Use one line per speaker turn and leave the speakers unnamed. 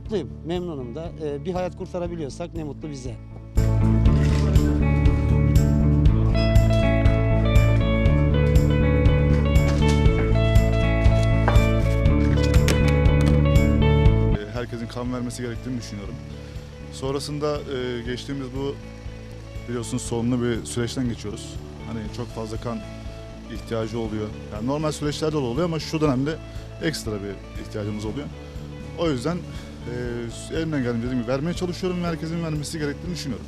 mutluyum, memnunum da. Ee, bir hayat kurtarabiliyorsak ne mutlu bize.
E, herkesin kan vermesi gerektiğini düşünüyorum. Sonrasında e, geçtiğimiz bu biliyorsunuz sorunlu bir süreçten geçiyoruz. Hani çok fazla kan ihtiyacı oluyor. Yani normal süreçlerde de oluyor ama şu dönemde ekstra bir ihtiyacımız oluyor. O yüzden e, elimden geldiğince vermeye çalışıyorum ve herkesin vermesi gerektiğini düşünüyorum.